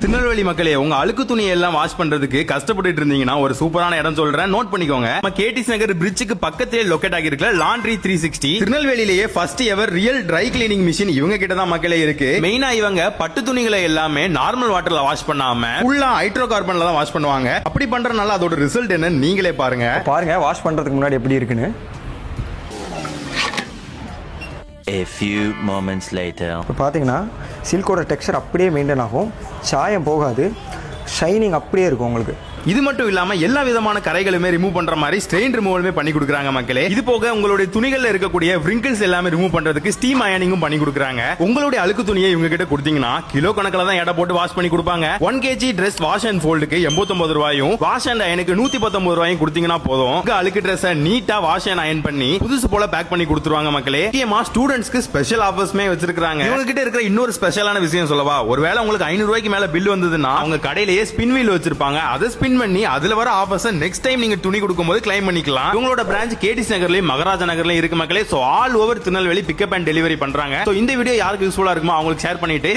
திருநெல்வேலி மக்களே உங்க அழுக்கு துணியை எல்லாம் வாஷ் பண்றதுக்கு கஷ்டப்பட்டுட்டு இருந்தீங்கன்னா ஒரு சூப்பரான இடம் சொல்றேன். நோட் பண்ணிக்கோங்க. நம்ம கேடிஸ் நகர் பிரிட்ஜுக்கு பக்கத்திலே லொக்கேட் ஆகிருக்கல laundry three sixty திருநெல்வேலியிலேயே first ever real dry cleaning machine இவங்க கிட்ட தான் மக்களே இருக்கு. மெயினா இவங்க பட்டு துணிகளை எல்லாமே நார்மல் வாட்டர்ல வாஷ் பண்ணாம ஃபுல்லா ஹைட்ரோ கார்பன்ல தான் வாஷ் பண்ணுவாங்க. அப்படி பண்றதுனால அதோட ரிசல்ட் என்ன நீங்களே பாருங்க. பாருங்க வாஷ் பண்றதுக்கு முன்னாடி எப்படி இருக்குன்னு. A few moments later. இப்போ பார்த்தீங்கன்னா சில்கோட டெக்ஸ்சர் அப்படியே மெயின்டைன் ஆகும். சாயம் போகாது. ஷைனிங் அப்படியே இருக்கும் உங்களுக்கு. இது மட்டும் இல்லாம எல்லா விதமான கரைகளுமே ரிமூவ் பண்ற மாதிரி ஸ்ட்ரெயின் ரிமூவலுமே பண்ணி கொடுக்குறாங்க மக்களே. இது போக உங்களுடைய துணிகள்ல இருக்கக்கூடிய wrinkles எல்லாமே ரிமூவ் பண்றதுக்கு ஸ்டீம் அயனிங்கும் பண்ணி கொடுக்குறாங்க. உங்களுடைய அழுக்கு துணியை இவங்க கிட்ட கொடுத்தீங்கன்னா கிலோ கணக்கில் தான் எடை போட்டு வாஷ் பண்ணி கொடுப்பாங்க. One KG dress wash and ஃபோல்டுக்கு எண்பத்தொன்பது ரூபாயும் வாஷ் அண்ட் அயனுக்கு நூத்தி பத்தொன்பது ரூபாயும் கொடுத்தீங்கன்னா போதும். உங்க அழுக்கு ட்ரெஸ் நீட்டா வாஷ் அண்ட் அயன் பண்ணி புதுசு போல பேக் பண்ணி கொடுத்துருவாங்க மக்களே. முக்கியமா ஸ்டூடெண்ட்ஸ்க்கு ஸ்பெஷல் ஆஃபர்ஸ்மே வச்சிருக்காங்க இவங்க கிட்ட இருக்கிற இன்னொரு ஸ்பெஷலான விஷயம் சொல்லவா? ஒருவேளை உங்களுக்கு ஐநூறு ரூபாய்க்கு மேல பில் வந்ததுன்னா அவங்க கடையிலேயே ஸ்பின் வீல் வச்சிருப்பாங்க. அதை ஸ்பின் பண்ணி அதுல வர ஆஃபர்ஸ் நெக்ஸ்ட் டைம் நீங்க துணி கொடுக்கும்போது கிளைம் பண்ணிக்கலாம். இவங்களோட பிரான்ச் கேடிஸ் நகர்லயும் மகாராஜா நகர்லயும் இருக்கு மக்களே. So all over Tirunelveli pickup and delivery பண்றாங்க. சோ இந்த வீடியோ யாருக்கு யூஸ்ஃபுல்லா இருக்குமோ அவங்களுக்கு ஷேர் பண்ணிட்டு